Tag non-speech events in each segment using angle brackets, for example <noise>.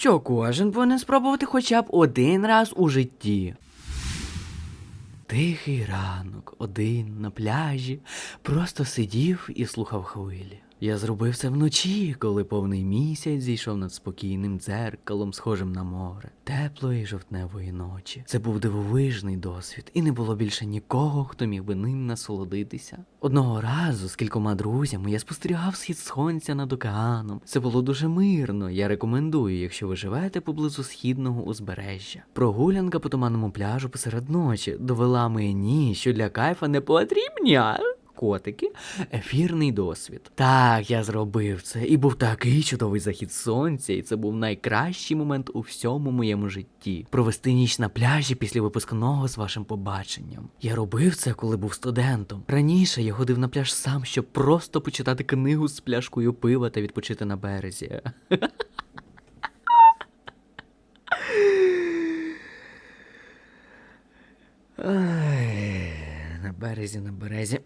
що кожен повинен спробувати хоча б один раз у житті. Тихий ранок, один на пляжі, просто сидів і слухав хвилі. Я зробив це вночі, коли повний місяць зійшов над спокійним дзеркалом, схожим на море, теплої жовтневої ночі. Це був дивовижний досвід, і не було більше нікого, хто міг би ним насолодитися. Одного разу з кількома друзями я спостерігав схід сонця над океаном. Це було дуже мирно. Я рекомендую, якщо ви живете поблизу східного узбережжя. Прогулянка по туманному пляжу посеред ночі довела мені, що для кайфа не потрібні. Котики, ефірний досвід. Так, я зробив це, і був такий чудовий захід сонця, і це був найкращий момент у всьому моєму житті. Провести ніч на пляжі після випускного з вашим побаченням. Я робив це, коли був студентом. Раніше я ходив на пляж сам, щоб просто почитати книгу з пляшкою пива та відпочити на березі. <laughs> Ай, на березі, на березі.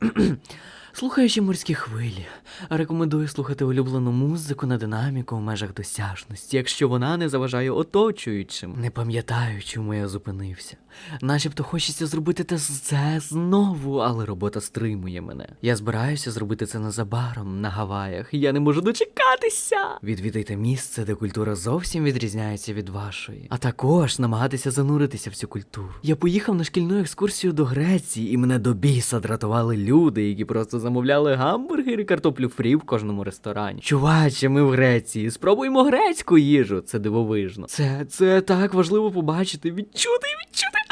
Слухаючи морські хвилі, рекомендую слухати улюблену музику на динаміку в межах досяжності, якщо вона не заважає оточуючим. Не пам'ятаю, чому я зупинився. Начебто хочеться зробити це знову, але робота стримує мене. Я збираюся зробити це незабаром на Гаваях. Я не можу дочекатися. Відвідайте місце, де культура зовсім відрізняється від вашої, а також намагатися зануритися в цю культуру. Я поїхав на шкільну екскурсію до Греції, і мене до біса дратували люди, які просто замовляли гамбургери картоплю фрі в кожному ресторані. Чуваче, ми в Греції. Спробуємо грецьку їжу. Це дивовижно. Це, це так важливо побачити, відчути відчути.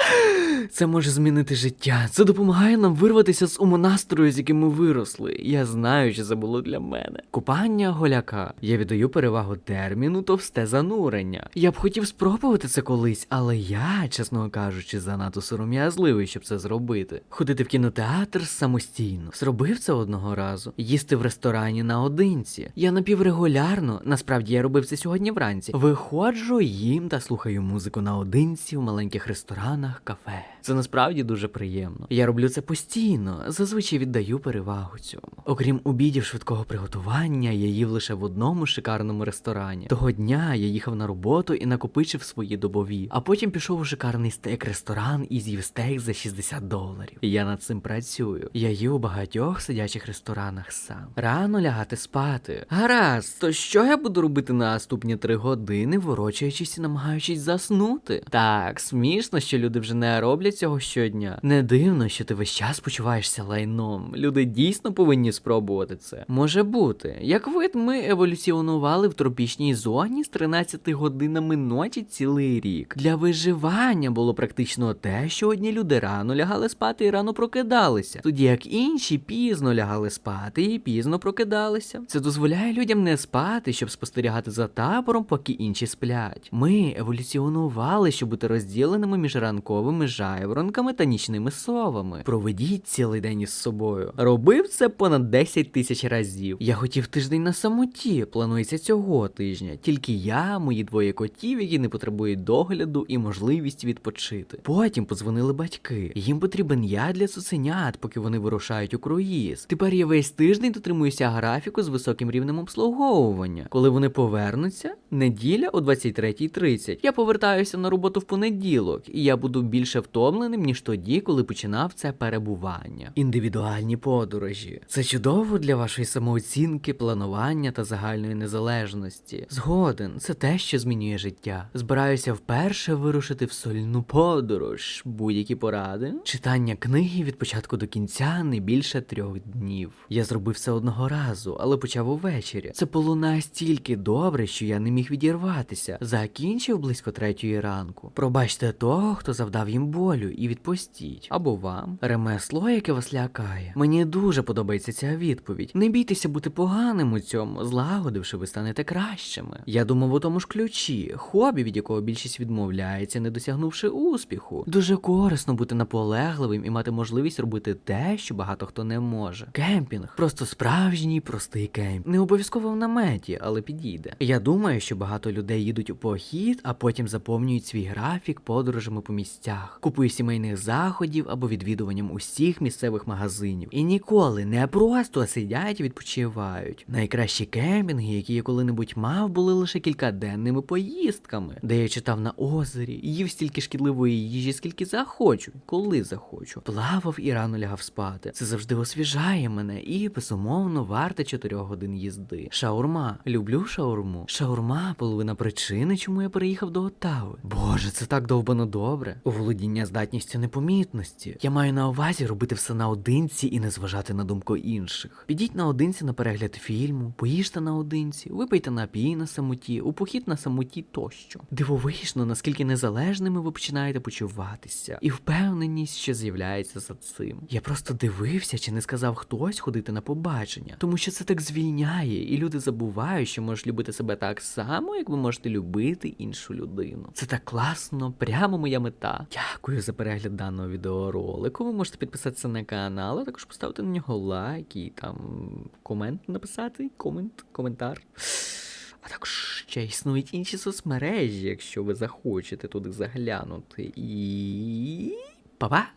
Це може змінити життя. Це допомагає нам вирватися з умонастрою, з яким ми виросли. Я знаю, що це було для мене. Купання голяка. Я віддаю перевагу терміну товсте занурення. Я б хотів спробувати це колись, але я, чесно кажучи, занадто сором'язливий, щоб це зробити. Ходити в кінотеатр самостійно. Зробив це одного разу. Їсти в ресторані наодинці. Я напіврегулярно, насправді я робив це сьогодні вранці. Виходжу, їм та слухаю музику наодинці в маленьких ресторанах, кафе. Це насправді дуже приємно. Я роблю це постійно, зазвичай віддаю перевагу цьому. Окрім обідів швидкого приготування, я їв лише в одному шикарному ресторані. Того дня я їхав на роботу і накопичив свої добові, а потім пішов у шикарний стейк-ресторан і з'їв стейк за 60 доларів. Я над цим працюю. Я їв у багатьох сидячих ресторанах сам. Рано лягати спати. Гаразд, то що я буду робити на наступні три години, ворочаючись і намагаючись заснути? Так, смішно, що люди вже не роблять цього щодня. Не дивно, що ти весь час почуваєшся лайном. Люди дійсно повинні спробувати це. Може бути. Як вид, ми еволюціонували в тропічній зоні з 13 годинами ночі цілий рік. Для виживання було практично те, що одні люди рано лягали спати і рано прокидалися, тоді як інші пізно лягали спати і пізно прокидалися. Це дозволяє людям не спати, щоб спостерігати за табором, поки інші сплять. Ми еволюціонували, щоб бути розділеними між ранковими жайворонками та нічними совами. Проведіть цілий день із собою. Робив це понад 10 тисяч разів. Я хотів тиждень на самоті. Планується цього тижня. Тільки я, мої двоє котів, які не потребують догляду і можливість відпочити. Потім подзвонили батьки. Їм потрібен я для цуценят, поки вони вирушають у круїз. Тепер я весь тиждень дотримуюся графіку з високим рівнем обслуговування. Коли вони повернуться, неділя о 23.30. Я повертаюся на роботу в понеділок, і я буду більше втомленим, ніж тоді, коли починав це перебування. Індивідуальні подорожі. Це чудово для вашої самооцінки, планування та загальної незалежності. Згоден, це те, що змінює життя. Збираюся вперше вирушити в сольну подорож. Будь-які поради. Читання книги від початку до кінця не більше трьох днів. Я зробив це одного разу, але почав увечері. Це було настільки добре, що я не міг відірватися. Закінчив близько третьої ранку. Пробачте того, хто завдав їм болю, і відпустіть. Або вам. Ремесло, яке вас лякає. Мені дуже подобається ця відповідь. Не бійтеся бути поганим у цьому, злагодивши, ви станете кращими. Я думав у тому ж ключі, хобі, від якого більшість відмовляється, не досягнувши успіху. Дуже корисно бути наполегливим і мати можливість робити те, що багато хто не може. Кемпінг просто справжній простий кемп. Не обов'язково в наметі, але підійде. Я думаю, що багато людей їдуть у похід, а потім заповнюють свій графік подорожами по місцям. Гостях, купою сімейних заходів або відвідуванням усіх місцевих магазинів. І ніколи не просто сидять і відпочивають. Найкращі кемпінги, які я коли-небудь мав, були лише кількаденними поїздками, де я читав на озері, їв стільки шкідливої їжі, скільки захочу, коли захочу. Плавав і рано лягав спати. Це завжди освіжає мене і, безумовно, варте 4 годин їзди. Шаурма. Люблю шаурму. Шаурма половина причини, чому я переїхав до Оттави. Боже, це так довбано добре. Володіння здатністю непомітності. Я маю на увазі робити все наодинці і не зважати на думку інших. Підіть наодинці на перегляд фільму, поїжте наодинці, випийте напій на самоті, у похід на самоті тощо. Дивовижно, наскільки незалежними ви починаєте почуватися, і впевненість, що з'являється за цим. Я просто дивився, чи не сказав хтось ходити на побачення, тому що це так звільняє, і люди забувають, що можуть любити себе так само, як ви можете любити іншу людину. Це так класно, прямо моя мета. Дякую за перегляд даного відеоролику. Ви можете підписатися на канал, а також поставити на нього лайк і там комент написати, комент, коментар. А також ще існують інші соцмережі, якщо ви захочете туди заглянути. І. Па-па!